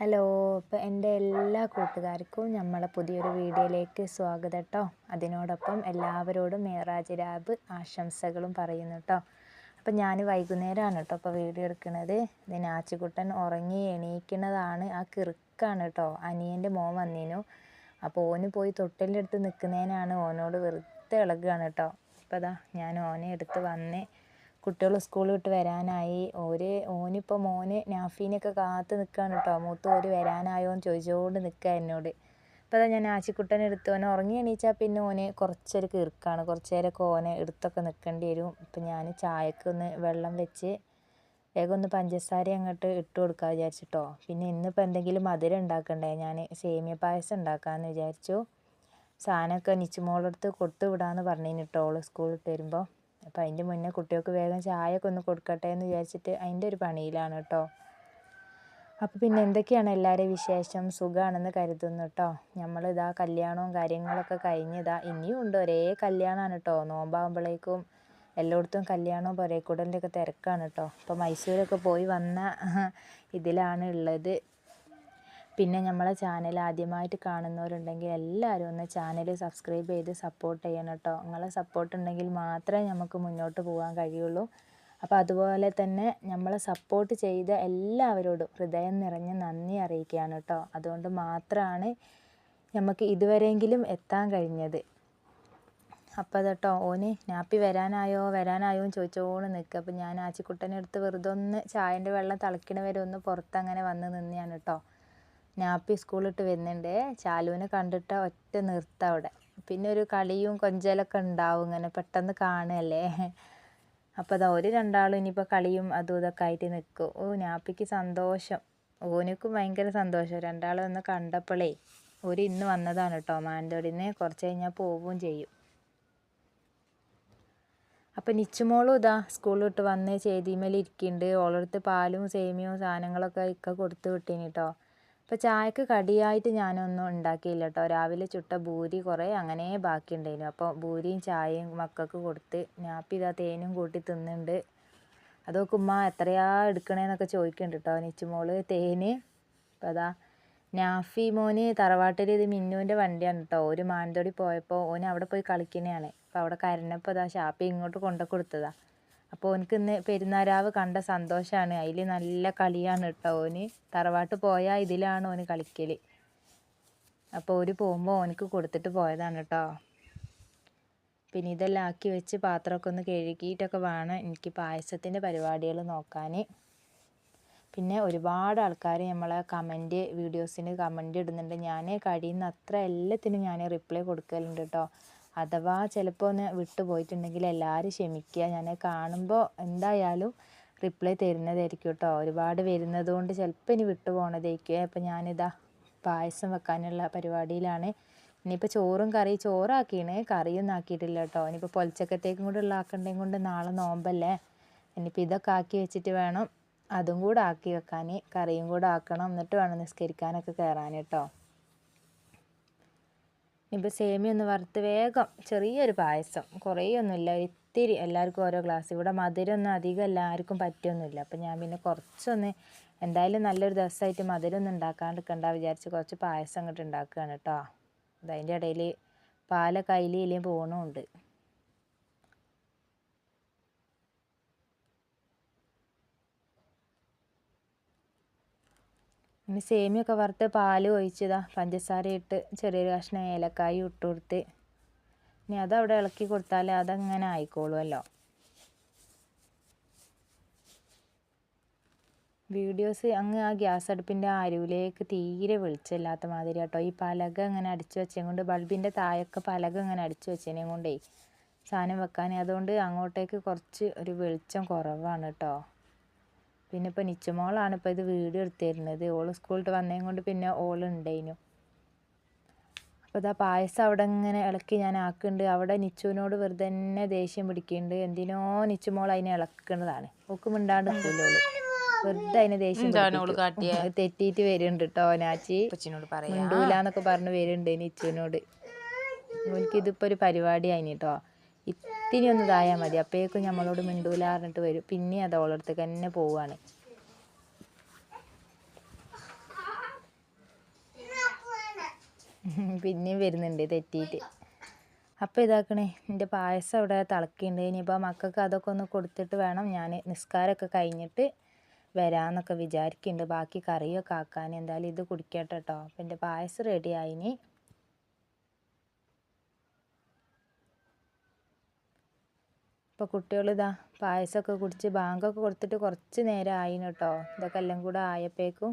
Hello അപ്പോൾ എന്റെ എല്ലാ കൂട്ടുകാർക്കും നമ്മളെ പുതിയൊരു വീഡിയോയിലേക്ക് സ്വാഗതം കേട്ടോ അതിനോടൊപ്പം എല്ലാവരോടും മേറാജ് രാബ് ആശംസകളും പറയുന്നു കേട്ടോ അപ്പം ഞാൻ വൈകുന്നേരമാണ് കേട്ടോ അപ്പോൾ വീഡിയോ എടുക്കുന്നത് ഇത് നാച്ചിക്കുട്ടൻ ഉറങ്ങി എണീക്കുന്നതാണ് ആ കിറുക്കാണ് കേട്ടോ അനിയന്റെ മോൻ വന്നിനു. അപ്പോൾ ഓന് പോയി തൊട്ടിലെടുത്ത് നിൽക്കുന്നതിനാണ് ഓനോട് വെറുതെ ഇളകുകയാണ് കേട്ടോ അപ്പോൾ അതാ ഞാൻ ഓനെ എടുത്ത് വന്ന് കുട്ടികൾ സ്കൂൾ വിട്ട് വരാനായി. ഓര് ഓനിപ്പോൾ മോന് നാഫീനൊക്കെ കാത്ത് നിൽക്കുകയാണ് കേട്ടോ മൂത്ത് ഓര് വരാനായോ എന്ന് ചോദിച്ചുകൊണ്ട് നിൽക്കുക എന്നോട്. അപ്പോൾ ഞാൻ ആശിക്കുട്ടനെ എടുത്ത് ഓനെ ഉറങ്ങി എണീച്ചാൽ പിന്നെ ഓന് കുറച്ചൊരു കീർക്കാണ് കുറച്ച് നേരമൊക്കെ ഓനെ എടുത്തൊക്കെ നിൽക്കേണ്ടി വരും. ഇപ്പം ഞാൻ ചായക്ക് ഒന്ന് വെള്ളം വെച്ച് വേഗം ഒന്ന് പഞ്ചസാര അങ്ങോട്ട് ഇട്ട് കൊടുക്കാൻ വിചാരിച്ചിട്ടോ പിന്നെ ഇന്നിപ്പോൾ എന്തെങ്കിലും മധുരം ഉണ്ടാക്കണ്ടേ? ഞാൻ സേമിയ പായസം ഉണ്ടാക്കാമെന്ന് വിചാരിച്ചു. സാധനമൊക്കെ നിച്ചുമോളടുത്ത് കൊടുത്തു വിടാമെന്ന് പറഞ്ഞു കേട്ടോ ഓൾ സ്കൂളിൽ വിട്ട് വരുമ്പോൾ അപ്പോൾ അതിന്റെ മുന്നേ കുട്ടികൾക്ക് വേഗം ചായയൊക്കെ ഒന്ന് കൊടുക്കട്ടെ എന്ന് വിചാരിച്ചിട്ട് അതിന്റെ ഒരു പണിയിലാണ് കേട്ടോ. അപ്പോൾ പിന്നെ എന്തൊക്കെയാണ് എല്ലാവരുടെയും വിശേഷം? സുഖമാണെന്ന് കരുതുന്നു കേട്ടോ. നമ്മളിതാ കല്യാണവും കാര്യങ്ങളൊക്കെ കഴിഞ്ഞിതാ ഇനിയും ഉണ്ട്. ഒരേ കല്യാണമാണ് കേട്ടോ. നോമ്പാകുമ്പോഴേക്കും എല്ലായിടത്തും കല്യാണവും പൊരേക്കൂടലിന്റെ ഒക്കെ തിരക്കാണ് കേട്ടോ. അപ്പോൾ മൈസൂരൊക്കെ പോയി വന്ന ഇതിലാണ് ഉള്ളത്. പിന്നെ നമ്മളെ ചാനൽ ആദ്യമായിട്ട് കാണുന്നവരുണ്ടെങ്കിൽ എല്ലാവരും ഒന്ന് ചാനൽ സബ്സ്ക്രൈബ് ചെയ്ത് സപ്പോർട്ട് ചെയ്യണം കേട്ടോ നിങ്ങളെ സപ്പോർട്ട് ഉണ്ടെങ്കിൽ മാത്രമേ നമുക്ക് മുന്നോട്ട് പോകാൻ കഴിയുള്ളൂ. അപ്പോൾ അതുപോലെ തന്നെ നമ്മളെ സപ്പോർട്ട് ചെയ്ത എല്ലാവരോടും ഹൃദയം നിറഞ്ഞ് നന്ദി അറിയിക്കുകയാണ് കേട്ടോ അതുകൊണ്ട് മാത്രമാണ് നമുക്ക് ഇതുവരെയെങ്കിലും എത്താൻ കഴിഞ്ഞത്. അപ്പോൾ അതട്ടോ ഓന് നാപ്പി വരാനായോ വരാനായോ എന്ന് ചോദിച്ചോണ് നിൽക്കുക അപ്പോൾ ഞാൻ ആച്ചിക്കുട്ടനെ അടുത്ത് വെറുതെ ഒന്ന് ചായന്റെ വെള്ളം തിളയ്ക്കണ വരെ ഒന്ന് പുറത്തങ്ങനെ വന്ന് നിന്നെയാണ് കേട്ടോ നാപ്പി സ്കൂളിട്ട് വരുന്നുണ്ട്. ചാലുവിനെ കണ്ടിട്ട് ഒറ്റ നിർത്ത അവിടെ. പിന്നെ ഒരു കളിയും കൊഞ്ചലൊക്കെ ഉണ്ടാവും ഇങ്ങനെ പെട്ടെന്ന് കാണുകയല്ലേ. അപ്പോൾ അതാ ഒരു രണ്ടാളും ഇനിയിപ്പോൾ കളിയും അതും ഇതൊക്കെ ആയിട്ട് നിൽക്കും. ഓ നാപ്പിക്ക് സന്തോഷം. ഓനിക്കും ഭയങ്കര സന്തോഷം. രണ്ടാളും ഒന്ന് കണ്ടപ്പോഴേ ഒരു ഇന്ന് വന്നതാണ് കേട്ടോ മാനന്തോടിന്ന് കുറച്ച് കഴിഞ്ഞാൽ പോവുകയും ചെയ്യും. അപ്പം നിച്ചുമോളും ഇതാ സ്കൂളിൽ വിട്ട് വന്ന് ചേതിമേൽ ഓളടുത്ത് പാലും സേമിയവും സാധനങ്ങളൊക്കെ ഇക്ക കൊടുത്തു വിട്ടീനി കേട്ടോ. അപ്പോൾ ചായക്ക് കടിയായിട്ട് ഞാനൊന്നും ഉണ്ടാക്കിയില്ല കേട്ടോ രാവിലെ ചുട്ട ഭൂരി കുറേ അങ്ങനെ ബാക്കി ഉണ്ടായിരുന്നു അപ്പോൾ ഭൂരിയും ചായയും മക്കൾക്ക് കൊടുത്ത് ഞാപ്പി ഇതാ തേനും കൂട്ടി തിന്നുന്നുണ്ട്. അതൊക്കെ ഉമ്മ എത്രയാ എടുക്കണേന്നൊക്കെ ചോദിക്കുന്നുണ്ട് കേട്ടോ നിച്ചുമോൾ. തേന് അപ്പോൾ അതാ നാഫി മോന് തറവാട്ടിൽ ഇത് മിന്നുവിന്റെ വണ്ടിയാണ് കേട്ടോ ഒരു മാനന്തോടി പോയപ്പോൾ ഓന് അവിടെ പോയി കളിക്കുന്നതാണ് അപ്പോൾ അവിടെ കരഞ്ഞപ്പോൾ അതാ ഷാപ്പി ഇങ്ങോട്ട് കൊണ്ടു കൊടുത്തതാ അപ്പോൾ എനിക്ക് ഇന്ന് പെരുന്നാരാവ് കണ്ട സന്തോഷമാണ് അതിൽ നല്ല കളിയാണ് കേട്ടോ ഓന്. തറവാട്ട് പോയാൽ ഇതിലാണ് ഓന് കളിക്കൽ അപ്പോൾ ഒരു പോകുമ്പോൾ ഓനക്ക് കൊടുത്തിട്ട് പോയതാണ് കേട്ടോ പിന്നെ ഇതെല്ലാം ആക്കി വെച്ച് പാത്രമൊക്കെ ഒന്ന് കഴുകിയിട്ടൊക്കെ വേണം എനിക്ക് പായസത്തിന്റെ പരിപാടികൾ നോക്കാൻ പിന്നെ ഒരുപാട് ആൾക്കാർ നമ്മളെ കമന്റ് വീഡിയോസിന് കമന്റ് ഇടുന്നുണ്ട്. ഞാൻ കഴിയുന്ന അത്ര എല്ലാത്തിനും ഞാൻ റിപ്ലൈ കൊടുക്കലുണ്ട് കേട്ടോ അഥവാ ചിലപ്പോൾ ഒന്ന് വിട്ടു പോയിട്ടുണ്ടെങ്കിൽ എല്ലാവരും ക്ഷമിക്കുക. ഞാൻ കാണുമ്പോൾ എന്തായാലും റിപ്ലൈ തരുന്നതായിരിക്കും കേട്ടോ ഒരുപാട് വരുന്നത് കൊണ്ട് ചിലപ്പോൾ ഇനി വിട്ടു പോകണതായിരിക്കും അപ്പം ഞാനിതാ പായസം വെക്കാനുള്ള പരിപാടിയിലാണ്. ഇനിയിപ്പോൾ ചോറും കറി ചോറാക്കിയാണ് കറിയൊന്നും ആക്കിയിട്ടില്ല കേട്ടോ ഇനിയിപ്പോൾ പൊലച്ചക്കത്തേക്കും കൂടെ ഉള്ള ആക്കണ്ടേം കൊണ്ട് നാളെ നോമ്പല്ലേ. ഇനിയിപ്പോൾ ഇതൊക്കെ ആക്കി വെച്ചിട്ട് വേണം. അതും കൂടെ ആക്കി വെക്കാൻ കറിയും കൂടെ ആക്കണം. എന്നിട്ട് വേണം നിസ്കരിക്കാനൊക്കെ കയറാൻ കേട്ടോ ഇനിയിപ്പോൾ സേമിയ ഒന്ന് വറുത്ത് വേഗം ചെറിയൊരു പായസം. കുറേയൊന്നുമില്ല ഇത്തിരി എല്ലാവർക്കും ഓരോ ഗ്ലാസ് ഇവിടെ മധുരമൊന്നും അധികം എല്ലാവർക്കും പറ്റുമൊന്നുമില്ല അപ്പം ഞാൻ പിന്നെ കുറച്ചൊന്ന് എന്തായാലും നല്ലൊരു ദിവസമായിട്ട് മധുരമൊന്നും ഉണ്ടാക്കാണ്ടിരിക്കണ്ട വിചാരിച്ച് കുറച്ച് പായസം അങ്ങോട്ട് ഉണ്ടാക്കുകയാണ് കേട്ടോ. അതിന്റെ ഇടയിൽ പാലൊക്കെ അതിലേലും പോകണമുണ്ട് ഇനി സേമിയൊക്കെ വറുത്ത് പാൽ ഒഴിച്ചതാ. പഞ്ചസാര ഇട്ട് ചെറിയൊരു കഷ്ണം ഏലക്കായും ഇട്ട് കൊടുത്ത്. ഇനി അതവിടെ ഇളക്കി കൊടുത്താൽ അതങ്ങനെ ആയിക്കോളുമല്ലോ. വീഡിയോസ് അങ്ങ് ആ ഗ്യാസ് അടുപ്പിന്റെ അരുവിലേക്ക് തീരെ വെളിച്ചമില്ലാത്ത മാതിരി കേട്ടോ ഈ പലക അങ്ങനെ അടിച്ചു വെച്ചതും കൊണ്ട് ബൾബിന്റെ താഴൊക്കെ പലക അങ്ങനെ അടിച്ചു വെച്ചതിനെ കൊണ്ടേ സാധനം വെക്കാൻ. അതുകൊണ്ട് അങ്ങോട്ടേക്ക് കുറച്ച് ഒരു വെളിച്ചം കുറവാണ് കേട്ടോ. പിന്നെ ഇപ്പോൾ നിച്ചുമോളാണ് ഇപ്പോൾ ഇത് വീഡിയോ എടുത്തിരുന്നത്. ഓൾ ഓൾ സ്കൂളിൽ വന്നതും കൊണ്ട് പിന്നെ ഓൾ ഉണ്ടായിനു അപ്പോൾ ഇതാ പായസം അവിടെ ഇങ്ങനെ ഇളക്കി ഞാൻ ആക്കുന്നുണ്ട് അവിടെ നിച്ചുവിനോട് വെറുതെ തന്നെ ദേഷ്യം പിടിക്കുന്നുണ്ട് എന്തിനോ നിച്ചുമോൾ അതിനെ ഇളക്കുന്നതാണ് ഓക്ക് മിണ്ടാണ്ട് നിൽക്കില്ല ഓൾ. വെറുതെ അതിനെ ദേഷ്യം. തെറ്റിയിട്ട് വരുന്നുണ്ട് കേട്ടോ നാച്ചി. മിണ്ടൂലെന്നൊക്കെ പറഞ്ഞ് വരുന്നുണ്ട് നിച്ചുവിനോട്. ഓൽക്ക് ഇതിപ്പോൾ ഒരു പരിപാടി ആയിന് കേട്ടോ ഇത്തിരി ഒന്ന് ഇതായാൽ മതി. അപ്പോഴേക്കും നമ്മളോട് മിണ്ടൂല പറഞ്ഞിട്ട് വരും. പിന്നെ അത് ഓളടുത്തേക്ക് തന്നെ പോവാണ്. പിന്നെയും വരുന്നുണ്ട് തെറ്റിയിട്ട്. അപ്പം ഇതാക്കണേ എന്റെ പായസം അവിടെ തിളക്കിയുണ്ട്. ഇനിയിപ്പോൾ മക്കൾക്ക് അതൊക്കെ ഒന്ന് കൊടുത്തിട്ട് വേണം ഞാൻ നിസ്കാരമൊക്കെ കഴിഞ്ഞിട്ട് വരാമെന്നൊക്കെ വിചാരിക്കുന്നുണ്ട് ബാക്കി കറിയൊക്കെ ആക്കാൻ എന്തായാലും ഇത് കുടിക്കട്ടെ കേട്ടോ അപ്പം എന്റെ പായസം റെഡിയായിനി കുട്ടികൾ ഇതാ പായസമൊക്കെ കുടിച്ച് ബാങ്കൊക്കെ കൊടുത്തിട്ട് കുറച്ച് നേരം ആയിന് കേട്ടോ ഇതൊക്കെ എല്ലാം കൂടെ ആയപ്പോഴേക്കും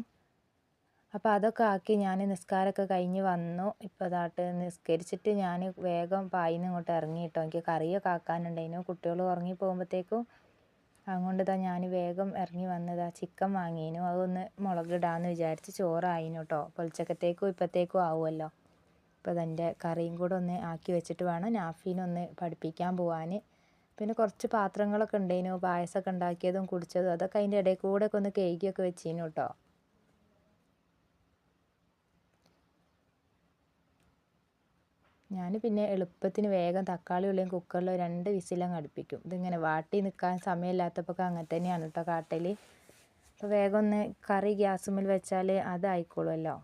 അപ്പോൾ അതൊക്കെ ആക്കി ഞാൻ നിസ്കാരമൊക്കെ കഴിഞ്ഞ് വന്നു. ഇപ്പോൾ അതാട്ട് നിസ്കരിച്ചിട്ട് ഞാൻ വേഗം പായിന്ന് ഇങ്ങോട്ട് ഇറങ്ങി കേട്ടോ എനിക്ക് കറിയൊക്കെ ആക്കാനുണ്ടായിരുന്നു. കുട്ടികൾ ഉറങ്ങി പോകുമ്പോഴത്തേക്കും അതുകൊണ്ട് ഇതാ ഞാൻ വേഗം ഇറങ്ങി വന്നതാ ചിക്കൻ വാങ്ങിയിനു അതൊന്ന് മുളകിടാന്ന് വിചാരിച്ച് ചോറായിനു കേട്ടോ പൊളിച്ചക്കത്തേക്കും ഇപ്പോഴത്തേക്കും ആവുമല്ലോ അപ്പോൾ അതെന്റെ കറിയും കൂടെ ഒന്ന് ആക്കി വെച്ചിട്ട് വേണം നാഫീനൊന്ന് പഠിപ്പിക്കാൻ പോവാൻ പിന്നെ കുറച്ച് പാത്രങ്ങളൊക്കെ ഉണ്ടായിരുന്നു പായസമൊക്കെ ഉണ്ടാക്കിയതും കുടിച്ചതും അതൊക്കെ അതിന്റെ ഇടയിൽ കൂടെ ഒക്കെ ഒന്ന് കേക്കൊക്കെ വെച്ചിരുന്നു കേട്ടോ ഞാൻ പിന്നെ എളുപ്പത്തിന് വേഗം തക്കാളി ഉള്ളിയും കുക്കറിൽ രണ്ട് വിസിലങ്ങ് അടുപ്പിക്കും. ഇതിങ്ങനെ വാട്ടി നിൽക്കാൻ സമയമില്ലാത്തപ്പോൾ അങ്ങനെ തന്നെയാണ് കേട്ടോ കാട്ടൽ അപ്പോൾ വേഗം ഒന്ന് കറി ഗ്യാസുമ്മിൽ വെച്ചാൽ അതായിക്കോളുമല്ലോ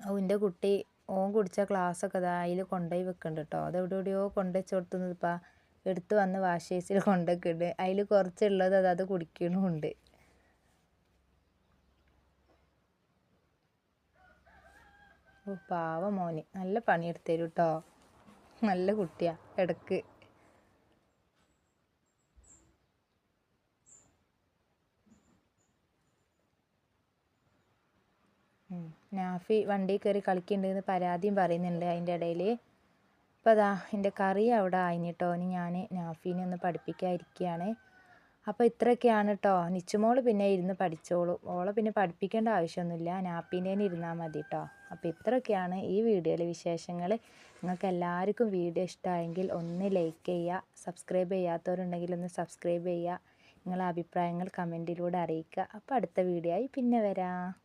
ഓ എന്റെ കുട്ടി ഓൻ കുടിച്ച ഗ്ലാസ്സൊക്കെ അതാ അതിൽ കൊണ്ടുപോയി വെക്കുന്നുണ്ട് കേട്ടോ അത് എവിടെ എവിടെയോ കൊണ്ടുവച്ച് കൊടുത്തുന്നത് ഇപ്പം എടുത്ത് വന്ന് വാഷ് ബേസിൽ കൊണ്ടുവയ്ക്കുന്നുണ്ട് അതിൽ കുറച്ചുള്ളത് അതത് അത് കുടിക്കണമുണ്ട് ഓ പാവ മോന്. നല്ല പണിയെടുത്തരും കേട്ടോ നല്ല കുട്ടിയാ ഇടയ്ക്ക് നാഫി വണ്ടി കയറി കളിക്കുന്നുണ്ടെന്ന് പരാതിയും പറയുന്നുണ്ട് അതിന്റെ ഇടയിൽ അപ്പോൾ അതാ എന്റെ കറി അവിടെ ആയിട്ടോ ഇനി ഞാൻ നാഫീനെ ഒന്ന് പഠിപ്പിക്കാതിരിക്കുകയാണ്. അപ്പോൾ ഇത്രയൊക്കെയാണ് കേട്ടോ നിച്ചുമോൾ പിന്നെ ഇരുന്ന് പഠിച്ചോളൂ. ഓളെ പിന്നെ പഠിപ്പിക്കേണ്ട ആവശ്യമൊന്നുമില്ല. നാപ്പീന്റെ ഇരുന്നാൽ മതി കേട്ടോ അപ്പോൾ ഇത്രയൊക്കെയാണ് ഈ വീഡിയോയിലെ വിശേഷങ്ങൾ നിങ്ങൾക്ക് എല്ലാവർക്കും വീഡിയോ ഇഷ്ടമായെങ്കിൽ ഒന്ന് ലൈക്ക് ചെയ്യുക. സബ്സ്ക്രൈബ് ചെയ്യാത്തവരുണ്ടെങ്കിൽ ഒന്ന് സബ്സ്ക്രൈബ് ചെയ്യുക. നിങ്ങളെ അഭിപ്രായങ്ങൾ കമന്റിലൂടെ അറിയിക്കുക. അപ്പോൾ അടുത്ത വീഡിയോ ആയി പിന്നെ വരാം.